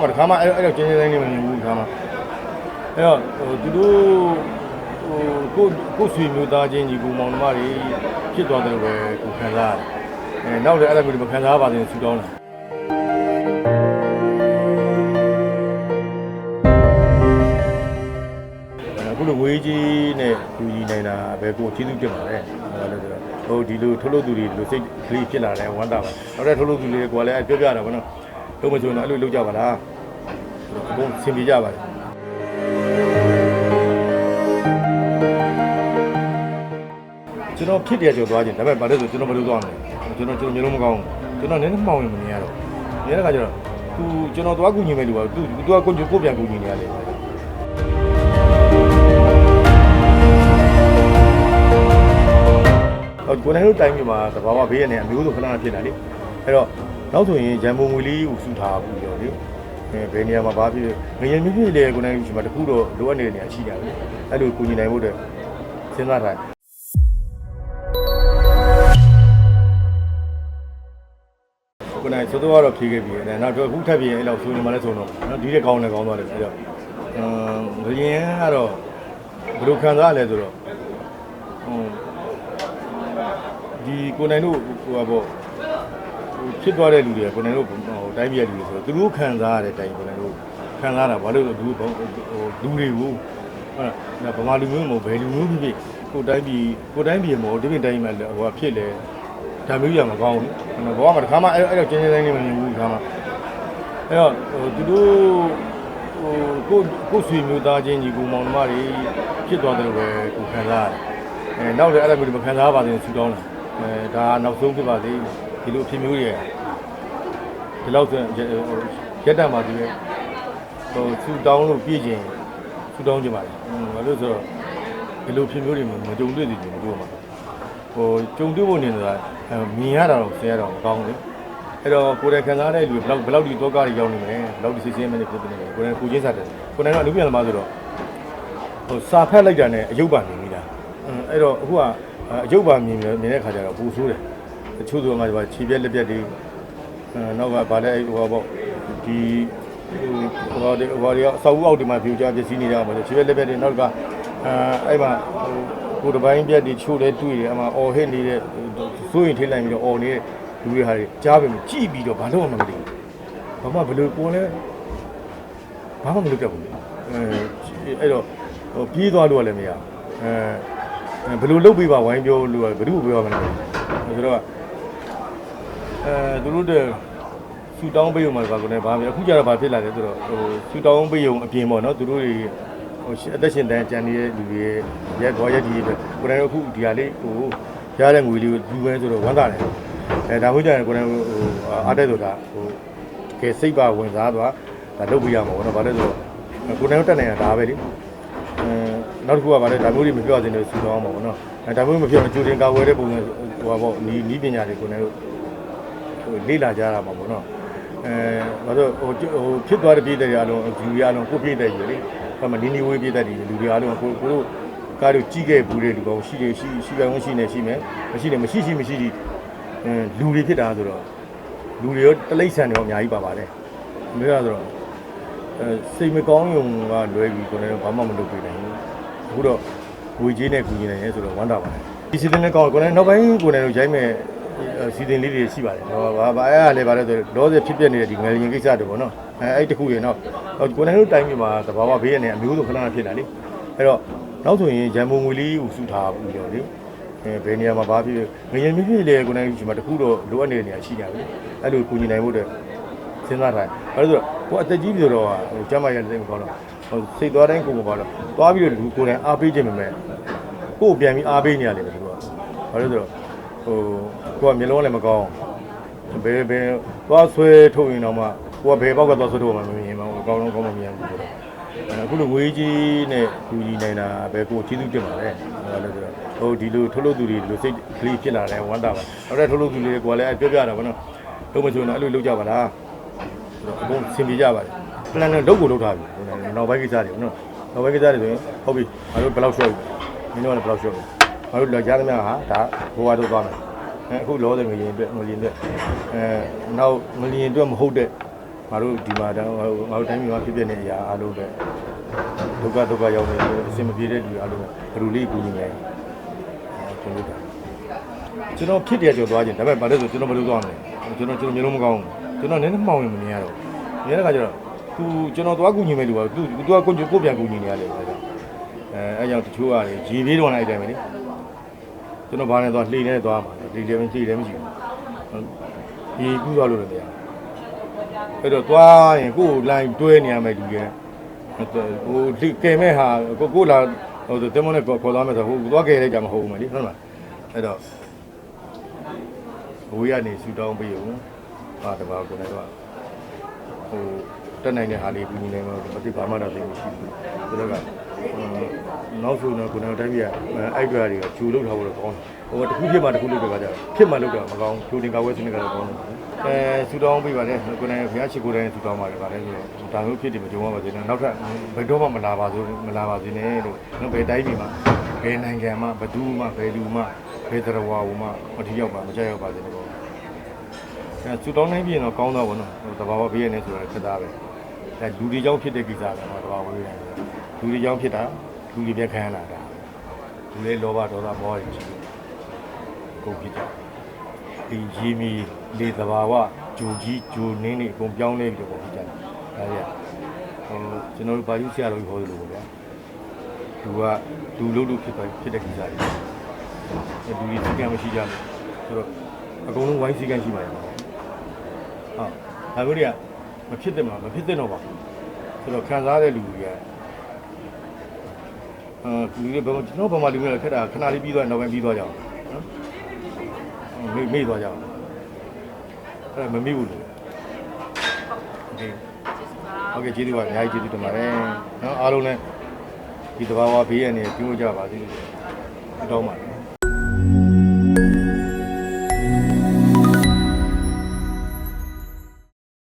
မှာတစ်ခါမှအဲ့အဲ့တော့ကျင်းကျင်းတိုင်းနေမမြင်ဘူးဒီခါမှအဲ့တော့ဟိုသူတို့ဟိုကိုကိုဆွေမျိုးသားချင်းညီကူမောင်နှမတွေဖြစ်သွားတယ်လို့ပဲကိုခံစားရတယ်အဲနောက်လည်းအဲ့ဒါမျိုးတွေမခံစားပါသေးဘူးဆူတောင်းတာအခုလိုဝေးကြီးနဲ့လူကြီးနေတာပဲကိုကျေးဇူးတင်ပါတယ်ဟိုလည်းဆိုတော့ဟိုဒီလိုထုတ်လို့သူတွေဒီလိုစိတ်ကလေးဖြစ်လာတယ်ဝမ်းသာပါနောက်တဲ့ထုတ်လို့သူတွေကလည်းပြောပြတာဗောနော် တော့မဆိုတော့အဲ့လိုလုပ်ကြပါလားအကုန်ဆင်ပြေကြပါတယ်ကျွန်တော်ဖြစ်တယ်ကြော်သွားခြင်းဒါပေမဲ့ဘာလို့ဆိုကျွန်တော်မလုပ်သွားမလဲကျွန်တော်ကျွန်တော်မျိုးလုံးမကောင်းဘူးကျွန်တော်နည်းနည်းမှောင်ရင်မမြင်ရတော့မြင်တဲ့ခါကျတော့ तू ကျွန်တော်သွားကူညီမယ်လို့ပါ तू तू ကကိုကိုပြန်ကူညီနေရတယ်ဟိုကိုနိုင်တို့တိုင်းပြည်မှာသဘာဝဘေးရနေအမျိုးစုံခဏခဏဖြစ်နေတာလေအဲ့တော့ နောက်ဆိုရင်ဂျမ်ဘုံငွေလေးကိုစုထားဘူးပြောလေအဲဘယ်နေရာမှာဘာဖြစ်ငရင်မြဖြစ်လေကိုနိုင်ရှိမှာတခုတော့လိုအပ်နေတဲ့နေရာရှိတယ်လေအဲ့လိုကူညီနိုင်ဖို့အတွက်စဉ်းစားထားကိုနိုင်သို့တော့ကတော့ဖြေခဲ့ပြီအဲနောက်တော့အခုထပ်ပြီးရင်အဲ့လောက်ဆိုနေမှလည်းဆိုတော့နော်ဒီတဲ့ကောင်းလည်းကောင်းသွားတယ်အဲ့တော့အမ်ငရင်ကတော့ဘယ်လိုခံစားရလဲဆိုတော့ဟိုဒီကိုနိုင်တို့ဟိုပါပေါ့ဟို ဖြစ်သွားတဲ့လူတွေကကိုနိုင်တို့ဟိုတိုင်းပြည်လူတွေဆိုတော့သူတို့ခံစားရတဲ့တိုင်းကိုနိုင်တို့ခံစားတာဘာလို့လဲသူဟိုလူတွေကိုဟုတ်လားဗမာလူမျိုးမဟုတ်ဘယ်လူမျိုးဖြစ်ဖြစ်ကိုတိုင်းပြည်ကိုတိုင်းပြည်မဟုတ်ဒီပြင်တိုင်းမှာဟိုကဖြစ်လေဒါမျိုးရမကောင်းဘူးဘောကမှတစ်ခါမှအဲ့အဲ့တော့ကျင်းကျင်းတိုင်းနေမမြင်ဘူးဒီခါမှအဲ့တော့ဟိုသူတို့ဟိုကိုကိုဆွေမျိုးသားချင်းညီကူမောင်နှမတွေဖြစ်သွားတယ်လို့ပဲကိုခံစားရတယ်အဲနောက်လည်းအဲ့ဒါမျိုးတွေမခံစားပါသေးဘူးဆူတောင်းတာအဲဒါနောက်ဆုံးဖြစ်ပါသေး ဒီလိုဖြစ်မျိုးတွေဒီလောက်ဆိုရက်တက်မှာဒီပဲဟိုဆူတောင်းလို့ပြည့်ကျင်ဆူတောင်းကြပါလေဘာလို့ဆိုတော့ဒီလိုဖြစ်မျိုးတွေမကြုံတွေ့သေးဘူးတို့မှာဟိုကြုံတွေ့ဖို့နေတာမြင်ရတာတော့ဆဲရတော့မကောင်းဘူးအဲ့တော့ကိုယ်တိုင်ခံစားတဲ့လူဘယ်လောက်ဘယ်လောက်ဒီတော့ကားတွေရောက်နေမယ်ဘယ်လောက်ဒီစစ်စစ်မဲနေဖြစ်နေတယ်ကိုယ်တိုင်ကိုချင်းစားတယ်ကိုယ်တိုင်ကအလုပ်ပြန်သမားဆိုတော့ဟိုစာဖက်လိုက်တာနဲ့အယုတ်ပါနေပြီလားအဲ့တော့အခုကအယုတ်ပါမြင်မြင်တဲ့ခါကျတော့ပူဆိုးတယ် တချို့ဆိုမှဒီခြေပြက်လက်ပြက်တွေအဲနောက်ကဗာလဲဟိုပေါ့ဒီဟိုဒီဟိုဒီအဆောက်အဦအောက်ဒီမှာဖြူကြပစ္စည်းနေရမှာခြေပြက်လက်ပြက်တွေနောက်ကအဲအဲ့မှာဟိုကိုယ်တစ်ပိုင်းပြက်တွေချို့လဲတွေ့တယ်အမှအော်ဟစ်နေတဲ့စိုးရင်ထိလိုက်ပြီးတော့အော်နေတဲ့လူတွေဟာတွေကြားပြီကြည့်ပြီးတော့ဘာလို့မှမသိဘူးဘာမှဘယ်လိုကိုယ်လဲဘာမှမလုပ်တတ်ဘူးအဲအဲ့တော့ဟိုပြေးသွားလို့လည်းမရအဲဘယ်လိုလုပ်ပြီးပါဝိုင်းပြောလို့ဘယ်သူ့ကိုပြောမလဲဆိုတော့ အဲသူတို့တဲ့ဆူတောင်းပေးရုံမှာပါကနေဘာပဲအခုကျတော့ဘာဖြစ်လာလဲဆိုတော့ဟိုဆူတောင်းပေးရုံအပြင်ပေါ့နော်သူတို့တွေဟိုအသက်ရှင်တန်းကြံနေတဲ့လူတွေရက်တော်ရက်ဒီတွေကိုယ်တိုင်အခုဒီဟာလေးဟိုရတဲ့ငွေလေးကိုလူပဲဆိုတော့ဝမ်းသာတယ်အဲဒါမှမဟုတ်ကြရင်ကိုယ်တိုင်ဟိုအားတဲ့ဆိုတာဟိုကဲစိတ်ပါဝင်စားသွားဒါလုပ်ပြရမှာပေါ့နော်ဘာလဲဆိုတော့ကိုယ်တိုင်တက်နေတာဒါပဲလေအဲနောက်တစ်ခုကဗါလဲဒါမျိုးတွေမပြောစင်လို့ဆူတောင်းမှာပေါ့နော်အဲဒါမျိုးမပြောအကျိုးတင်ကာဝယ်တဲ့ပုံစံဟိုပါပေါ့နီးနီးပညာတွေကိုယ်တိုင်တို့ဟို လေ့လာကြရမှာပေါ့နော်အဲဘာလို့ဟိုဟိုဖြစ်သွားတဲ့ပြည်တဲ့ရအောင်ဂျူရအောင်ကိုပြည့်တဲ့ကြီးလေဘာမှနီးနီးဝေးပြည့်တဲ့ကြီးလူတွေအားလုံးကိုကိုတို့ကားတို့ကြီးခဲ့ဘူးတဲ့လူကောင်ရှိတယ်ရှိရှိပိုင်ဝင်ရှိနေရှိမယ်မရှိနေမရှိရှိမရှိဒီအဲလူတွေဖြစ်တာဆိုတော့လူတွေရောတလိမ့်ဆန်တွေရောအများကြီးပါပါတယ်မင်းကဆိုတော့အဲစိတ်မကောင်းယုံကလွဲပြီးကိုယ်လည်းဘာမှမလုပ်ပြနိုင်ဘူးအခုတော့ငွေကြေးနဲ့ကူညီနိုင်ရဲဆိုတော့ဝမ်းသာပါတယ်ဒီစီစဉ်နဲ့ကောင်းကိုယ်လည်းနောက်ပိုင်းကိုယ်လည်းရိုက်မဲ့ စီစဉ်လေးတွေရှိပါတယ်ဟောဘာဘာအဲ့အားလည်းပါလဲဆိုတော့လောဆယ်ဖြစ်ပြနေတဲ့ဒီငယ်ရင်ကိစ္စတွေပေါ့နော်အဲအဲ့တခုရေနော်ကိုယ်လည်းတို့တိုင်းပြည်မှာသဘာဝဘေးရနေအမျိုးစုံခဏခဏဖြစ်တာလေအဲ့တော့နောက်ဆိုရင်ဂျမ်ဘုံငွေလေးကိုစုထားဘူးပြောလေအဲဘယ်နေရာမှာဘာဖြစ်ငရင်မြဖြစ်လေကိုယ်လည်းဒီမှာတခုတော့လိုအပ်နေတဲ့နေရာရှိကြတယ်အဲ့လိုကူညီနိုင်ဖို့အတွက်စဉ်းစားထားတယ်ဘာလို့ဆိုတော့ကိုယ်အသက်ကြီးပြီဆိုတော့ဟိုကျမရတဲ့စိတ်မကောင်းတော့ဟိုစိတ်သွားတိုင်းကိုယ်မကောင်းတော့သွားပြီးတော့လူကိုယ်လည်းအားပေးခြင်းမမဲ့ကိုယ်ပြန်ပြီးအားပေးနေရတယ်သူကဘာလို့ဆိုတော့ဟို ကိုကမျိုးလုံးလည်းမကောင်းဘယ်ဘယ်သွားဆွဲထုတ်ရင်တော့မှကိုကဘယ်ဘောက်ကသွားဆွဲထုတ်မှမမြင်ပါဘူးအကောင်းဆုံးကောင်းမှမမြင်ဘူးဆိုတော့အခုလိုငွေကြီးနဲ့လူကြီးနိုင်တာပဲကိုကျေးဇူးတင်ပါတယ်ဘာလို့ဆိုတော့ဟိုဒီလိုထုတ်လို့သူတွေဒီလိုစိတ်ကလေးဖြစ်လာတယ်ဝမ်းသာပါနောက်တဲ့ထုတ်လို့သူတွေကလည်းပြောပြတာဗောနော်တို့မဆိုတော့အဲ့လိုလုပ်ကြပါလားအကုန်ဆင်ပြေကြပါတယ်။ plan နဲ့လုပ်ကိုလုပ်ထားပြီ။နောက်ပိုင်းကိစ္စတွေနော်။နောက်ပိုင်းကိစ္စတွေဆိုရင်ဟုတ်ပြီ။ငါတို့ဘယ်လောက်ရှော့ပြီ။မင်းတို့ကလည်းဘယ်လောက်ရှော့ပြီ။ငါတို့လက်ကြားသမျှဟာဒါဘိုးဝါတို့သွားမယ်။ အဲအခုလောတယ်ငရင်အတွက်ငရင်အတွက်အဲနောက်ငရင်အတွက်မဟုတ်တဲ့ ငါတို့ဒီမှာတော့ငါတို့တိုင်းပြည်မှာဖြစ်ပြနေတဲ့အရာအားလုံးပဲဒုက္ခဒုက္ခရောက်နေတယ်အစင်မပြေတဲ့လူအားလုံးဘယ်လိုလေးကူညီမယ်အဲကျွန်တော်တို့ကျွန်တော်ဖြစ်တယ်ကြော်သွားခြင်းဒါပေမဲ့ဘာလို့ဆိုကျွန်တော်ဘယ်လိုသွားမလဲကျွန်တော်ကျွန်တော်မျိုးလုံးမကောင်းဘူးကျွန်တော်နည်းနည်းမှောင်ရင်မမြင်ရတော့မြင်တဲ့ခါကျတော့ तू ကျွန်တော်သွားကူညီမယ်လူက तू तू ကကိုကိုပြန်ကူညီနေရတယ်အဲဒါအဲအဲကြောင့်တချို့ကရေကြီးသေးတော့လိုက်တယ်မယ်လေ ကျွန်တော်ဘာနဲ့သွားလှေနဲ့သွားမှာလှေလည်းမရှိလည်းမရှိဘူးဒီကူးသွားလို့လည်းမရဘူးအဲ့တော့သွားရင်ကိုယ်လိုင်းတွဲနေရမယ်လူကဟိုဒီကဲမဲ့ဟာကိုကိုလာဟိုတင်မနဲ့ခေါ်သွားမယ်ဆိုဟိုသွားကဲလိုက်ကြမဟုတ်ဘူးမလीဟုတ်လားအဲ့တော့ဘိုးရနေဆူတောင်းပေးဦးဟာတပါးကိုလည်းတော့ဟိုတက်နိုင်တဲ့ဟာလေးကူညီနိုင်မှာမသိဘာမှတော့သိမရှိဘူး။ဒါတော့က နောက်ဆုံးတော့ကိုယ်တော်တိုင်းပြအိုက်ဒရာတွေကဂျူလုတ်ထားဖို့တော့ကောင်းတယ်။ဟိုတခုဖြစ်မှတခုလုတ်တော့ကြတယ်ဖြစ်မှလုတ်တော့မကောင်းဂျူတင်ကာဝဲစနစ်ကတော့ကောင်းတယ်။အဲဆူတောင်းပေးပါလေကိုယ်တော်ဘုရားရှိခိုးတိုင်းဆူတောင်းပါတယ်ဗါလဲဆိုတော့ဒါမျိုးဖြစ်တယ်မကြုံရပါစေနဲ့နောက်ထပ်ဘယ်တော့မှမလာပါဘူးမလာပါစေနဲ့လို့နော်ဘယ်တိုင်းပြည်မှာဘယ်နိုင်ငံမှာဘယ်သူမှဘယ်လူမှဘယ်တရားဝါဝမှမထီရောက်ပါမကြောက်ရောက်ပါစေနဲ့ပေါ့အဲစူတောင်းနိုင်ပြင်တော့ကောင်းတော့ဗောနော်ဟိုတဘာဝဘေးရနေဆိုတော့ခက်သားပဲအဲလူတွေကြောင့်ဖြစ်တဲ့ကိစ္စပဲနော်တဘာဝဘေးရနေ လူတွေကြောင့်ဖြစ်တာလူတွေပြက်ခံရလာတာလူတွေလောဘဒေါသမောဟတွေရှိတယ်ကိုဖြစ်တာဒီရေမီလေတဘာဝဂျူကြီးဂျူနင်းနေအကုန်ပြောင်းလဲပြီးတော့ဖြစ်ကြတယ်ဒါကြီးဟိုကျွန်တော်တို့ဘာလို့ဆရာတော်ကြီးဟောလို့လို့ဗျာသူကလူလို့လို့ဖြစ်သွားဖြစ်တဲ့ကိစ္စတွေလူတွေသိကမရှိကြဘူးဆိုတော့အကုန်လုံးဝိုင်းစည်းကမ်းရှိပါတယ်ဟုတ်ဒါမျိုးတွေကမဖြစ်တဲ့မှာမဖြစ်တဲ့တော့ပါဆိုတော့ခံစားတဲ့လူတွေက အာလူတွေဘယ်ကျွန်တော်ဘယ်မှာလူတွေခက်တာခဏလေးပြီးသွားနောက်ပိုင်းပြီးသွားကြအောင်နော်မေ့မေ့သွားကြအောင်အဲ့ဒါမမေ့ဘူးလေဟုတ်ကဲ့ဟုတ်ကဲ့ကျေးဇူးပါအများကြီးကျေးဇူးတင်ပါတယ်နော်အားလုံးလည်းဒီတဘာဝဘေးရန်နေပြုံးကြပါစေတောင်းပါတယ်